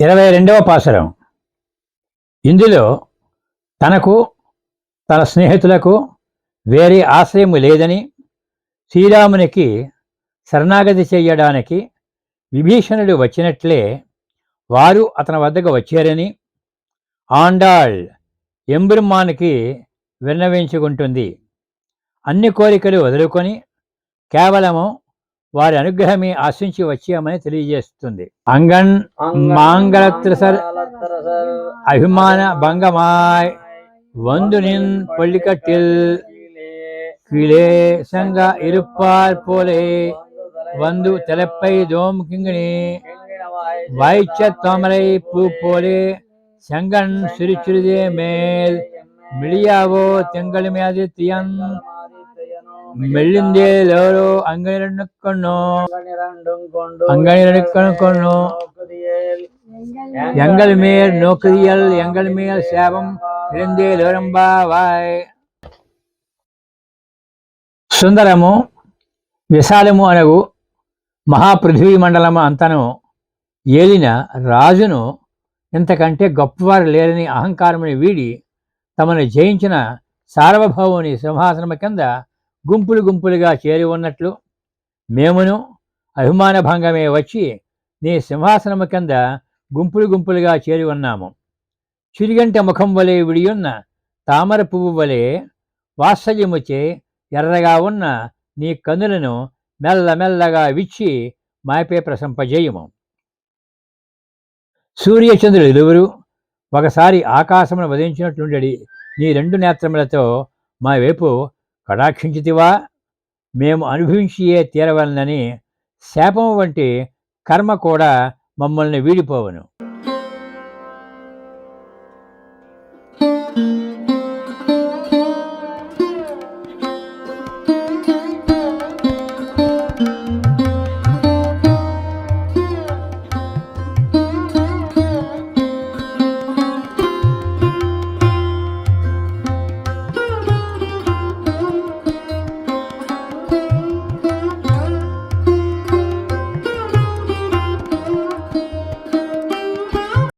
ఇరవై రెండవ పాసరం ఇందులో తనకు తన స్నేహితులకు వేరే ఆశ్రయము లేదని శ్రీరామునికి శరణాగతి చేయడానికి విభీషణుడు వచ్చినట్లే వారు అతని వద్దకు వచ్చారని ఆండాళ్ ఎంబ్రహ్మానికి విన్నవించుకుంటుంది. అన్ని కోరికలు వదులుకొని కేవలము వారి అనుగ్రహమే ఆశించి వచ్చామని తెలియజేస్తుంది అంగన్ மாங்கலத்திரசர் அபிமான பங்கமாய் வந்து நின் பள்ளிக்கட்டில் கீழே சங்க இருப்பார் போலே வந்து தலைப்பை தோம் கிங்கினி வாய்ச்ச தாமரை பூ போலே செங்கன் சிரிச்சிறுதே மேல் மிளியாவோ தெங்களுமே ஆதித்யன் மெல்லிந்தேலோரோ அங்கனிரண்ணுக்கண்ணோ அங்கனிரண்ணுக்கண்ணோ எங்கள் மேல் நோக்குதியல் எங்கள் மேல் சேபம் ఇరంబావాయ్ సుందరము విశాలము అనగు మహాపృథ్వీ మండలము అంతను ఏలిన రాజును ఇంతకంటే గొప్పవారు లేరని అహంకారముని వీడి తమను జయించిన సార్వభౌముని సింహాసనము కింద గుంపులు గుంపులుగా చేరి ఉన్నట్లు మేమును అభిమాన భంగమే వచ్చి నీ సింహాసనము కింద గుంపులు గుంపులుగా చేరి ఉన్నాము. చిరిగంట ముఖం వలె విడియున్న తామర పువ్వు వలె వాత్సల్యముచే ఎర్రగా ఉన్న నీ కన్నులను మెల్లమెల్లగా విచ్చి మాపే ప్రశంపజేయము. సూర్యచంద్రులు ఇరువురు ఒకసారి ఆకాశమును వధించినట్లుండడి నీ రెండు నేత్రములతో మా వైపు కటాక్షించితివా మేము అనుభవించియే తీరవలనని శాపం వంటి కర్మ కూడా మమ్మల్ని వీడిపోవను.